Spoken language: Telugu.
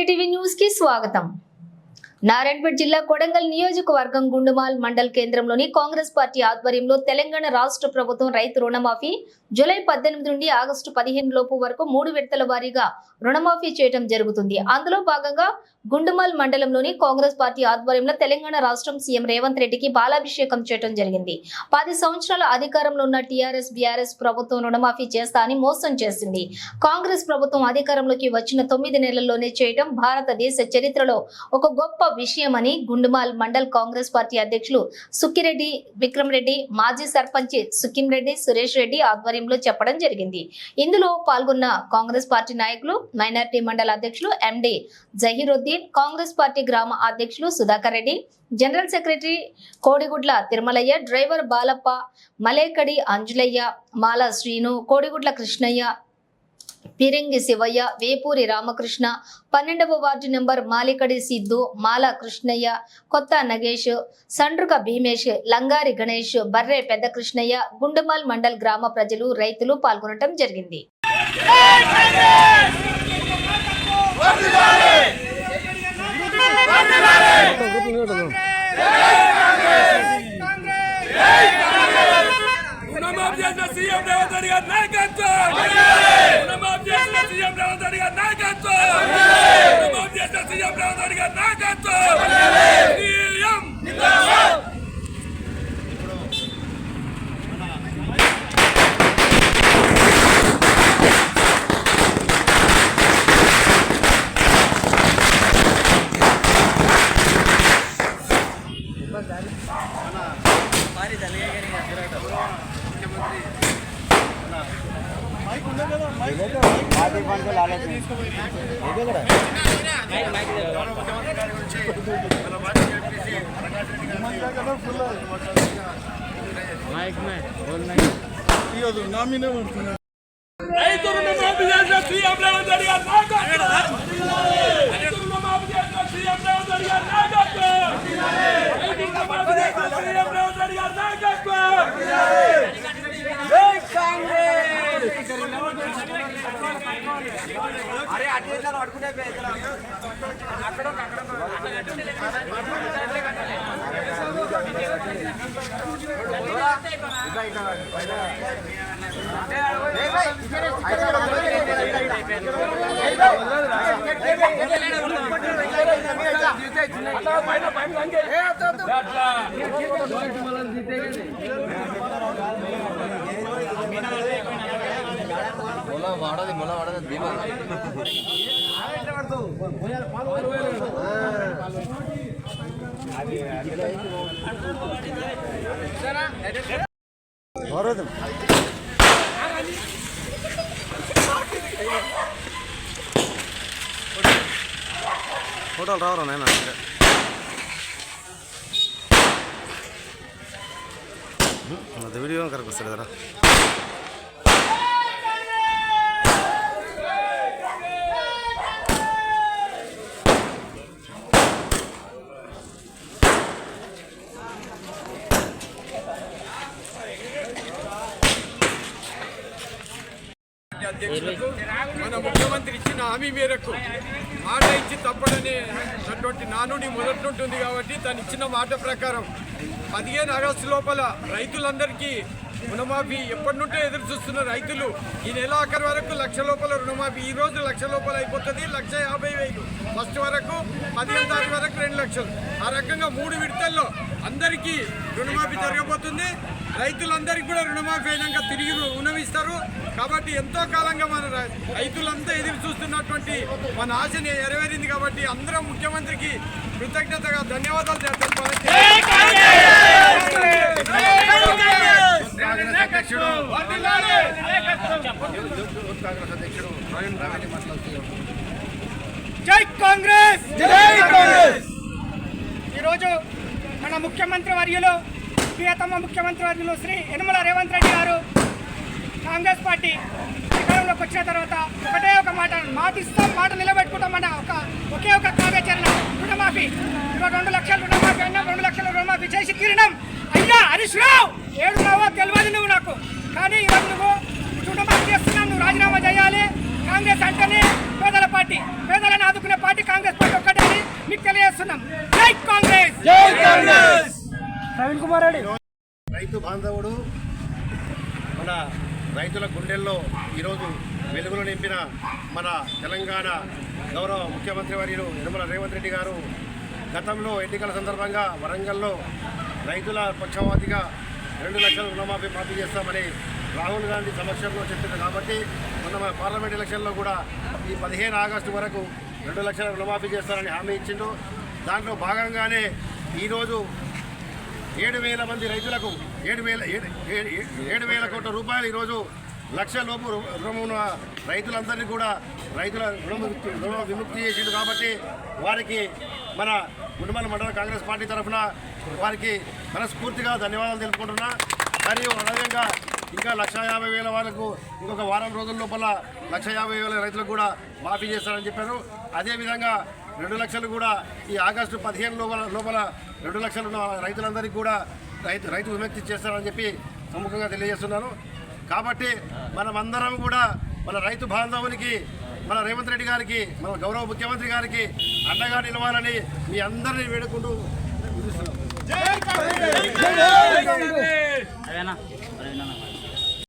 సిటీటీవీ న్యూస్ కి స్వాగతం నారాయణపేట జిల్లా కొడంగల్ నియోజకవర్గం గుండుమాల్ మండల్ కేంద్రంలోని కాంగ్రెస్ పార్టీ ఆధ్వర్యంలో తెలంగాణ రాష్ట్ర ప్రభుత్వం రైతు రుణమాఫీ జూలై పద్దెనిమిది నుండి ఆగస్టు పదిహేను లోపు వరకు మూడు విడతల వారీగా రుణమాఫీ చేయడం జరుగుతుంది. అందులో భాగంగా గుండుమాల్ మండలంలోని కాంగ్రెస్ పార్టీ ఆధ్వర్యంలో తెలంగాణ రాష్ట్రం సీఎం రేవంత్ రెడ్డికి బాలాభిషేకం చేయడం జరిగింది. పది సంవత్సరాల అధికారంలో ఉన్న టీఆర్ఎస్ బీఆర్ఎస్ ప్రభుత్వం రుణమాఫీ చేస్తా అని మోసం చేసింది. కాంగ్రెస్ ప్రభుత్వం అధికారంలోకి వచ్చిన తొమ్మిది నెలల్లోనే చేయటం భారతదేశ చరిత్రలో ఒక గొప్ప విషయమని గుండుమాల్ మండల్ కాంగ్రెస్ పార్టీ అధ్యక్షులు సుక్కిరెడ్డి విక్రమ్ రెడ్డి మాజీ సర్పంచ్ సుఖిం రెడ్డి సురేష్ రెడ్డి ఆధ్వర్యంలో చెప్పడం జరిగింది. ఇందులో పాల్గొన్న కాంగ్రెస్ పార్టీ నాయకులు మైనార్టీ మండల అధ్యక్షులు ఎండి జహీరుద్దీన్ కాంగ్రెస్ పార్టీ గ్రామ అధ్యక్షులు Sudhakar Reddy general secretary Kodigudla Tirumalaiah driver Balappa Malekadi Anjulaiah Mala Srinu Kodigudla Krishnaiah Piringi Sivaiah Vepuri Ramakrishna పన్నెండవ వార్డు నెంబర్ మాలికడి సిద్ధు మాల కృష్ణయ్య కొత్త నగేష్ సండ్రుక భీమేష్ లంగారి గణేష్ బర్రె పెద్ద కృష్ణయ్య గుండమాల్ మండల్ గ్రామ ప్రజలు రైతులు పాల్గొనడం జరిగింది. రుణమాఫీ చేసిన సీఎం రేవంత్ రెడ్డి గారి నాయకత్వం. రుణమాఫీ చేసిన సీఎం రేవంత్ రెడ్డి గారి నాయకత్వం. రుణమాఫీ చేసిన సీఎం రేవంత్ రెడ్డి గారి నాయకత్వం. సీఎం రైతులు మాఫీ చేసిన సీఎం రేవంత్ రెడ్డి గారు రైతులు మాఫీ చేసిన సీఎం రేవంత్ రెడ్డి గారు నాయకత్వం రైతులు మాఫీ చేసిన సీఎం రేవంత్ రెడ్డి గారు నాయకత్వం మొల వాడది మొల వాడది దీమా வர்றது ஹோட்டல் ராவரம் நேனா அந்த வீடியோவும் கரெக்டாக சார் అధ్యక్షులకు మన ముఖ్యమంత్రి ఇచ్చిన హామీ మేరకు మాట ఇచ్చి తప్పడని అటువంటి నానుడి మొదటి ఉంటుంది కాబట్టి తను ఇచ్చిన మాట ప్రకారం పదిహేను ఆగస్టు లోపల రైతులందరికీ రుణమాఫీ ఎప్పటి నుండో ఎదురు చూస్తున్న రైతులు ఈ నెల ఆఖరి వరకు లక్ష లోపల రుణమాఫీ ఈ రోజు లక్ష లోపల అయిపోతుంది లక్ష యాభై వేలు. ఫస్ట్ వరకు పదిహేను తారీఖు వరకు రెండు లక్షలు. ఆ రకంగా మూడు విడతల్లో అందరికీ రుణమాఫీ జరగబోతుంది. రైతులందరికీ కూడా రుణమాఫీ అయినాక తిరిగి రుణం కాబట్టి ఎంతో కాలంగా మన రైతు రైతులంతా ఎదురు చూస్తున్నటువంటి మన ఆశని నెరవేరింది కాబట్టి అందరం ముఖ్యమంత్రికి కృతజ్ఞతగా ధన్యవాదాలు జై కాంగ్రెస్! జై కాంగ్రెస్! ఈరోజు మన ముఖ్యమంత్రి వర్యులు ప్రియతమ ముఖ్యమంత్రి వర్యులు శ్రీ యనమల రేవంత్ రెడ్డి గారు కాంగ్రెస్ పార్టీ అధికారంలోకి వచ్చిన తర్వాత ఒకటే ఒక మాట మాటిస్తాం మాట నిలబెట్టుకుంటామన్న ఒక ఒకే ఒక కార్యాచరణ రుణమాఫీ. ఇరవై రెండు లక్షలు రుణమాఫీ అయినా రెండు లక్షల రుణమాఫీ చేసి తీరినాం. అయ్యా హరీష్ రావు రావో తెలియదు నువ్వు నాకు. కానీ ఇవాళ నువ్వు రుణమాఫీ చేస్తున్నావు నువ్వు రాజీనామా చేయాలి. కాంగ్రెస్ అంటేనే పేదల పార్టీ. పేదలను ఆదుకునే పార్టీ కాంగ్రెస్ పార్టీ ఒక్కటే మీకు తెలియజేస్తున్నాం. కాంగ్రెస్! జై కాంగ్రెస్! ప్రవీణ్ కుమార్ రెడ్డి. రైతుల గుండెల్లో ఈరోజు వెలుగులు నింపిన మన తెలంగాణ గౌరవ ముఖ్యమంత్రి వర్యులు యనమల రేవంత్ రెడ్డి గారు గతంలో ఎన్నికల సందర్భంగా వరంగల్లో రైతుల పక్షవాతిగా రెండు లక్షల రుణమాఫీ మాఫీ చేస్తామని రాహుల్ గాంధీ సమక్షంలో చెప్పింది కాబట్టి మొన్న మన పార్లమెంట్ ఎలక్షన్లో కూడా ఈ పదిహేను ఆగస్టు వరకు రెండు లక్షల రుణమాఫీ చేస్తారని హామీ ఇచ్చిండు. దాంట్లో భాగంగానే ఈరోజు ఏడు వేల మంది రైతులకు ఏడు వేల ఏడు ఏడు వేల కోట్ల రూపాయలు ఈరోజు లక్ష లోపు రు- రైతులందరినీ కూడా రైతుల రుణముక్తి రుణ విముక్తి చేసిండు కాబట్టి వారికి మన గుండమల మండల కాంగ్రెస్ పార్టీ తరఫున వారికి మనస్ఫూర్తిగా ధన్యవాదాలు తెలుపుకుంటున్నా. మరియు అదేవిధంగా ఇంకా లక్ష యాభై వేల వరకు ఇంకొక వారం రోజుల లోపల లక్ష యాభై వేల రైతులకు కూడా మాఫీ చేస్తారని చెప్పారు. అదేవిధంగా రెండు లక్షలు కూడా ఈ ఆగస్టు పదిహేను లోపల లోపల రెండు లక్షలు రైతులందరికీ కూడా రైతు రైతు విముక్తి చేస్తారని చెప్పి సముఖంగా తెలియజేస్తున్నాను. కాబట్టి మనమందరం కూడా మన రైతు బాంధవునికి మన రేవంత్ రెడ్డి గారికి మన గౌరవ ముఖ్యమంత్రి గారికి అండగా నిలవాలని మీ అందరినీ వేడుకుంటూ అదేనా?